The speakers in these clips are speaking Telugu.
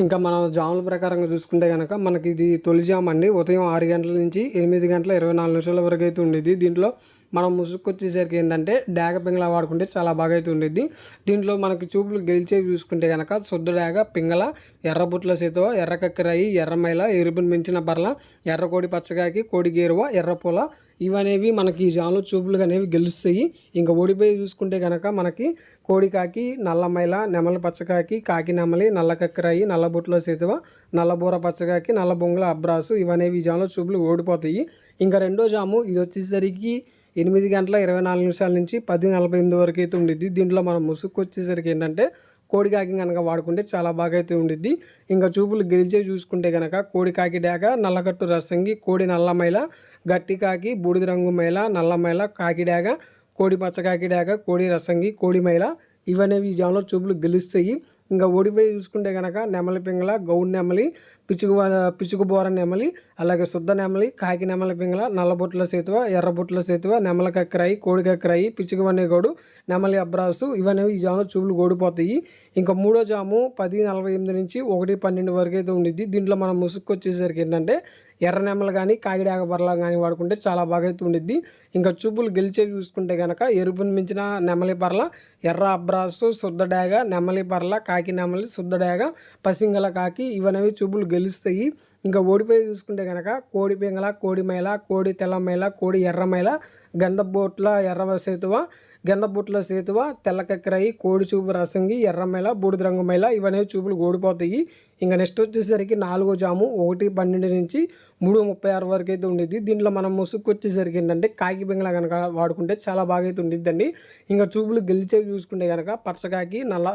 ఇంకా మనం జాముల ప్రకారంగా చూసుకుంటే కనుక మనకి ఇది తొలి జామ అండి. ఉదయం ఆరు గంటల నుంచి ఎనిమిది గంటల ఇరవై నాలుగు నిమిషాల వరకు అయితే ఉండేది. దీంట్లో మనం ముసుగు వచ్చేసరికి ఏంటంటే డాగ పింగళ వాడుకుంటే చాలా బాగా అయితే ఉండేది దీంట్లో మనకి చూపులు గెలిచేవి చూసుకుంటే కనుక శుద్ధ డాగ పింగళ ఎర్రబుట్ల సీతవ ఎర్ర కక్కెరాయి ఎర్రమైల ఎరుపుని మించిన బర్ల ఎర్ర కోడి పచ్చగాకి కోడి గేరువ ఎర్రపూల ఇవనేవి మనకి ఈ జాములు చూపులు అనేవి గెలుస్తాయి. ఇంకా ఓడిపోయి చూసుకుంటే కనుక మనకి కోడి కాకి నల్లమైల నెమలి పచ్చకాకి కాకి నెమలి నల్ల కక్కరాయి నల్లబుట్ల సేతువ నల్లబూర పచ్చకాకి నల్ల బొంగుల అబ్రాసు ఇవనేవి ఈ జాములో చూపులు ఓడిపోతాయి. ఇంకా రెండో జాము ఇది వచ్చేసరికి ఎనిమిది గంటల ఇరవై నాలుగు నిమిషాల నుంచి పది నలభై ఎనిమిది వరకు అయితే ఉండిద్ది. దీంట్లో మనం ముసుగు వచ్చేసరికి ఏంటంటే కోడి కాకి కనుక వాడుకుంటే చాలా బాగా అయితే ఉండిద్ది. ఇంకా చూపులు గెలిచే చూసుకుంటే కనుక కోడి కాకి డాక నల్లగట్టు రసంగి కోడి నల్లమైల గట్టి కాకి బూడిద రంగు మైల నల్లమైల కాకి డాక కోడి పచ్చకాకి డాక కోడి రసంగి కోడి మైల ఇవనేవి ఈ జాములో చూపులు గెలుస్తాయి. ఇంకా ఓడిపోయి చూసుకుంటే కనుక నెమలి పింగళ గౌడ్ నెమలి పిచ్చుకు పిచ్చుకు బోర నెమలి అలాగే శుద్ధ నెమలి కాకి నెమలి పింగళ నల్లబొట్ల సేతువ ఎర్రబొట్ల సేతువ నెమల కక్కరాయి కోడి కక్కరాయి పిచ్చుకు గోడు నెమలి అబ్రాసు ఇవనేవి ఈ జాములో చూపులు గోడిపోతాయి. ఇంకా మూడో జాము పది నలభై ఎనిమిది నుంచి ఒకటి పన్నెండు వరకు అయితే ఉండిద్ది. దీంట్లో మనం ముసుక్కు వచ్చేసరికి ఏంటంటే ఎర్ర నెమలు కానీ కాకిడాక బర్ల కానీ వాడుకుంటే చాలా బాగా అయితే ఉండిద్ది. ఇంకా చూపులు గెలిచేవి చూసుకుంటే కనుక ఎరుపుని మించిన నెమలి పర్ల ఎర్ర అబ్రాసు శుద్ధ డాగ నెమలి పర్ల కాకి నెమలి శుద్ధ డాగ పసింగల కాకి ఇవనేవి చూపులు గెలుస్తాయి. ఇంకా ఓడిపోయి చూసుకుంటే కనుక కోడి పింగళ కోడి మైల కోడి తెల్లమైల కోడి ఎర్రమైల గంధబోట్ల ఎర్ర సేతువ గంధబుట్ల సేతువ తెల్లకక్కరాయి కోడి చూపు రసంగి ఎర్రమేళ బూడిద రంగు మైల ఇవనేవి చూపులు ఓడిపోతాయి ఇంకా నెక్స్ట్ వచ్చేసరికి నాలుగో జాము ఒకటి పన్నెండు నుంచి మూడు ముప్పై ఆరు వరకు అయితే ఉండేది దీంట్లో మనం ముసుగు వచ్చేసరికి ఏంటంటే కాకి పింగళ కనుక వాడుకుంటే చాలా బాగా అయితే ఉండిద్దండి. ఇంకా చూపులు గెలిచేవి చూసుకుంటే కనుక పచ్చకాకి నల్ల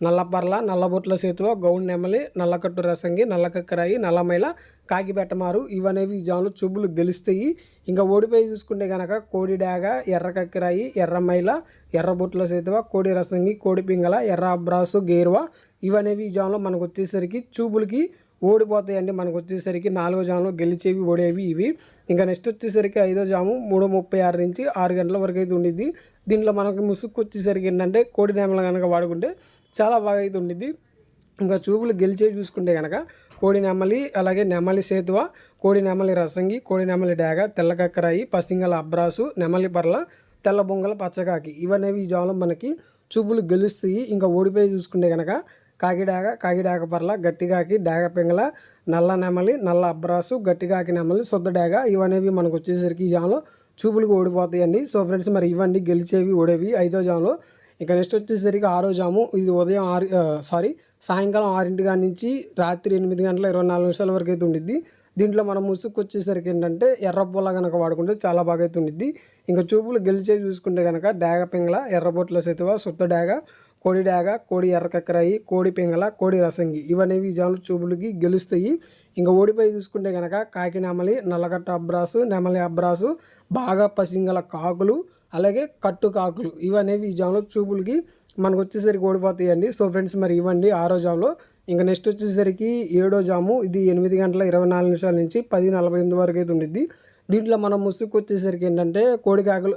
నల్లపర్ల నల్లబొట్ల సేతువ గౌన్ నెమలి నల్లకట్టు రసంగి నల్లకక్కరాయి నల్లమైల కాకి పెట్టమారు ఇవనేవి ఈ జాములు చూపులు గెలుస్తాయి. ఇంకా ఓడిపోయి చూసుకుంటే కనుక కోడి డాగ ఎర్ర కక్కిరాయి ఎర్రమైల ఎర్రబొట్ల సేతువ కోడి రసంగి కోడి పింగళ ఎర్ర అబ్రాసు గేరువ ఇవనేవి జాములు జాములో మనకు వచ్చేసరికి చూపులకి ఓడిపోతాయండి. మనకు వచ్చేసరికి నాలుగో జాములో గెలిచేవి ఓడేవి ఇవి. ఇంకా నెక్స్ట్ వచ్చేసరికి ఐదో జాము మూడు ముప్పై ఆరు నుంచి ఆరు గంటల వరకు అయితే ఉండిద్ది. దీంట్లో మనకు ముసుక్కు వచ్చేసరికి ఏంటంటే కోడి నేమలు కనుక వాడుకుంటే చాలా బాగా అయితే ఉండిద్ది. ఇంకా చూపులు గెలిచేవి చూసుకుంటే కనుక కోడి నెమలి అలాగే నెమలి సేతువ కోడి నెమలి రసంగి కోడి నెమలి డాగ తెల్లకక్కరాయి పసింగల అబ్రాసు నెమలి పర్ల తెల్ల బొంగల పచ్చకాకి. ఇవనేవి ఈ జాములో మనకి చూపులు గెలుస్తాయి. ఇంకా ఓడిపోయి చూసుకుంటే కనుక కాకిడాగ కాకిడాక పర్ల గట్టిగాకి డాగ పింగళ నల్ల నెమలి నల్ల అబ్రాసు గట్టిగాకి నెమలి శుద్ధ డాగ ఇవనేవి మనకు వచ్చేసరికి ఈ జాములో చూపులకు ఓడిపోతాయండి. సో ఫ్రెండ్స్ మరి ఇవ్వండి గెలిచేవి ఓడేవి ఐదో జాములో ఇక నెక్స్ట్ వచ్చేసరికి ఆరో జాము. ఇది ఉదయం ఆరు సారీ సాయంకాలం ఆరింటి కాడి నుంచి రాత్రి ఎనిమిది గంటల ఇరవై నాలుగు నిమిషాల వరకు అయితే ఉండిద్ది. దీంట్లో మనం ముసుగు వచ్చేసరికి ఏంటంటే ఎర్ర కనుక వాడుకుంటే చాలా బాగా అయితే ఉండిద్ది ఇంకా చూపులు గెలిచే చూసుకుంటే కనుక డాగ పింగళ ఎర్రబొట్ల సెతువ సుత్త డాగ కోడి డాగ కోడి ఎర్ర కక్కరాయి కోడి పింగళ కోడి రసంగి ఇవనేవి జాను జాములు చూపులకి గెలుస్తాయి. ఇంకా ఓడిపోయి చూసుకుంటే కనుక కాకి నెమలి నల్లగట్ట అబ్రాసు నెమలి అబ్రాసు బాగా పసింగల కాకులు అలాగే కట్టు కాకులు ఇవనేవి ఈ జాములో చూపులకి మనకు వచ్చేసరికి ఓడిపోతాయండి. సో ఫ్రెండ్స్ మరి ఇవ్వండి ఆరో జాములో ఇంకా నెక్స్ట్ వచ్చేసరికి ఏడో జాము. ఇది ఎనిమిది గంటల ఇరవై నాలుగు నిమిషాల నుంచి పది నలభై ఎనిమిది వరకు అయితే ఉండిద్ది. దీంట్లో మనం ముసుగు వచ్చేసరికి ఏంటంటే కోడి కాకులు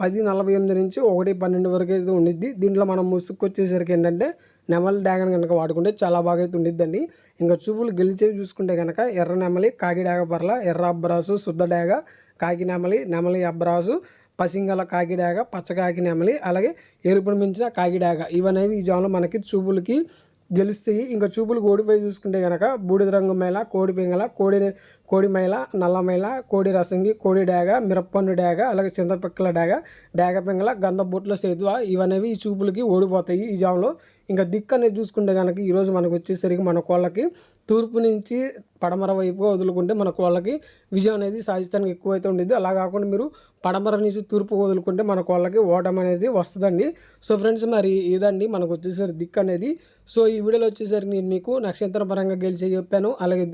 పది నలభై ఎనిమిది నుంచి ఒకటి పన్నెండు వరకు అయితే ఉండిద్ది. దీంట్లో మనం ముసుగు వచ్చేసరికి ఏంటంటే నెమలి డ్యాగన్ కనుక వాడుకుంటే చాలా బాగా అయితే ఉండిద్దండి. ఇంకా చూపులు గెలిచేవి చూసుకుంటే కనుక ఎర్ర నెమలి కాకి డాగ పర్ల ఎర్ర అబ్బరాసు శుద్ధ డాగ కాకి నెమలి నెమలి అబ్బరాసు పసింగల కాకిడాగ పచ్చకాకి నెమలి అలాగే ఎరుపును మించిన కాకిడాగ ఇవనేవి ఈ జాములు మనకి చూపులకి గెలుస్తాయి ఇంకా చూపులు ఓడిపోయి చూసుకుంటే కనుక బూడిద రంగు మేళ కోడి పింగళ కోడి కోడి మైల నల్ల మైల కోడి రసంగి కోడి డాగ మిరప్పన్ను డాగ అలాగే చింతపిక్కల డాగ డాగ పింగళ గంధ బొట్ల సేతువ ఇవనేవి ఈ చూపులకి ఓడిపోతాయి ఈ జాములో. ఇంకా దిక్కు అనేది చూసుకుంటే కనుక ఈరోజు మనకు వచ్చేసరికి మన కోళ్ళకి తూర్పు నుంచి పడమర వైపుగా వదులుకుంటే మన కోళ్ళకి విజయం అనేది సాధిస్తానికి ఎక్కువైతే ఉండేది. అలా కాకుండా మీరు పడమర నుంచి తూర్పు వదులుకుంటే మన కోళ్ళకి ఓటమి అనేది వస్తుందండి. సో ఫ్రెండ్స్ మరి ఇదండి మనకు వచ్చేసరికి దిక్కు అనేది. సో ఈ వీడియోలో వచ్చేసరికి నేను మీకు నక్షత్రపరంగా గెలిచి చెప్పాను అలాగే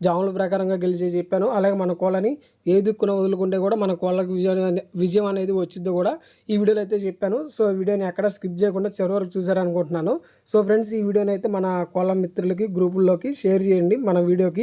జాముల ప్రకారంగా గెలిచి చెప్పాను అలాగే మన కోళ్ళని ఏ దిక్కున వదులుకుంటే కూడా మన కోళ్ళకి విజయం విజయం అనేది వచ్చిందో కూడా. ఈ వీడియోలో అయితే చెప్పాను. సో వీడియోని ఎక్కడ స్కిప్ చేయకుండా చివరి వరకు చూసారనుకుంటున్నాను. సో ఫ్రెండ్స్ ఈ వీడియోని అయితే మన కోళ్ళ మిత్రులకి గ్రూపుల్లోకి షేర్ చేయండి మన వీడియోకి.